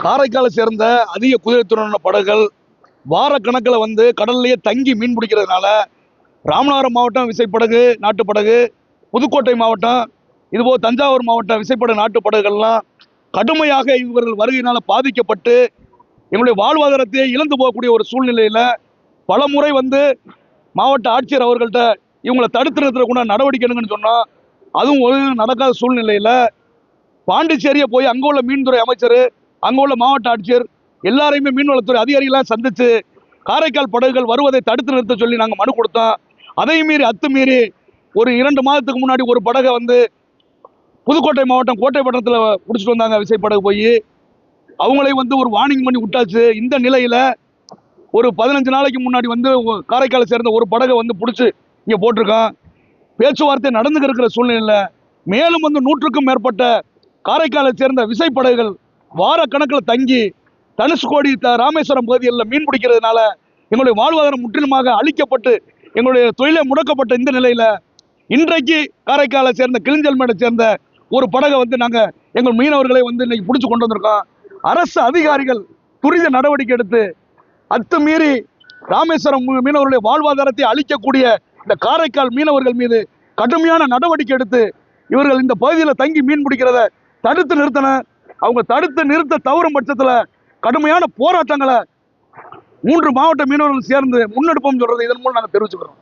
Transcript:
காரைக்காலை சேர்ந்த அதிக குதிரைத்துறன படகுகள் வார கணக்கில் வந்து கடல்லையே தங்கி மீன் பிடிக்கிறதுனால ராமநாதபுரம் மாவட்டம் விசைப்படகு நாட்டுப்படகு புதுக்கோட்டை மாவட்டம் இதுபோல் தஞ்சாவூர் மாவட்டம் விசைப்படகு நாட்டுப்படகுகள்லாம் கடுமையாக இவர்கள் வருகையினால் பாதிக்கப்பட்டு எங்களுடைய வாழ்வாதாரத்தை இழந்து போகக்கூடிய ஒரு சூழ்நிலையில் பல முறை வந்து மாவட்ட ஆட்சியர் அவர்கள்ட்ட இவங்களை தடுத்து நிறுத்தக்கூட நடவடிக்கை எடுங்கன்னு சொன்னால் அதுவும் ஒரு நடக்காத சூழ்நிலையில் பாண்டிச்சேரியை போய் அங்கே உள்ள மீன்துறை அமைச்சர் அங்கே உள்ள மாவட்ட ஆட்சியர் எல்லாரையுமே மீன்வளத்துறை அதிகாரிகளாக சந்தித்து காரைக்கால் படகுகள் வருவதை தடுத்து நிறுத்த சொல்லி நாங்கள் மனு கொடுத்தோம். அதையும் மீறி அத்துமீறி ஒரு இரண்டு மாதத்துக்கு முன்னாடி ஒரு படகை வந்து புதுக்கோட்டை மாவட்டம் கோட்டைப்பட்டினத்தில் பிடிச்சிட்டு வந்தாங்க விசைப்படகு போய். அவங்களையும் வந்து ஒரு வார்னிங் பண்ணி விட்டாச்சு. இந்த நிலையில் ஒரு பதினஞ்சு நாளைக்கு முன்னாடி வந்து காரைக்காலை சேர்ந்த ஒரு படகை வந்து பிடிச்சி இங்கே போட்டிருக்கோம் பேச்சுவார்த்தை நடந்துக்கிற சூழ்நிலையில் மேலும் வந்து நூற்றுக்கும் மேற்பட்ட காரைக்காலை சேர்ந்த விசைப்படகுகள் வாரக்கணக்கில் தங்கி தனுஷ்கோடி த ராமேஸ்வரம் பகுதிகளில் மீன் பிடிக்கிறதுனால எங்களுடைய வாழ்வாதாரம் முற்றிலுமாக அழிக்கப்பட்டு எங்களுடைய தொழிலை முடக்கப்பட்ட இந்த நிலையில் இன்றைக்கு காரைக்காலை சேர்ந்த கிளிஞ்சல்மேடை சேர்ந்த ஒரு படகை வந்து நாங்கள் எங்கள் மீனவர்களை வந்து இன்னைக்கு பிடிச்சி கொண்டு வந்திருக்கோம். அரசு அதிகாரிகள் துரித நடவடிக்கை எடுத்து அத்துமீறி ராமேஸ்வரம் மீனவர்களுடைய வாழ்வாதாரத்தை அழிக்கக்கூடிய இந்த காரைக்கால் மீனவர்கள் மீது கடுமையான நடவடிக்கை எடுத்து இவர்கள் இந்த பகுதியில் தங்கி மீன் பிடிக்கிறத தடுத்து நிறுத்தின அவங்க தடுத்து நிறுத்த தவறும் பட்சத்தில் கடுமையான போராட்டங்களை மூன்று மாவட்ட மீனவர்கள் சேர்ந்து முன்னெடுப்போம் சொல்றது இதன் மூலம் நாங்கள் தெரிவிச்சுக்கிறோம்.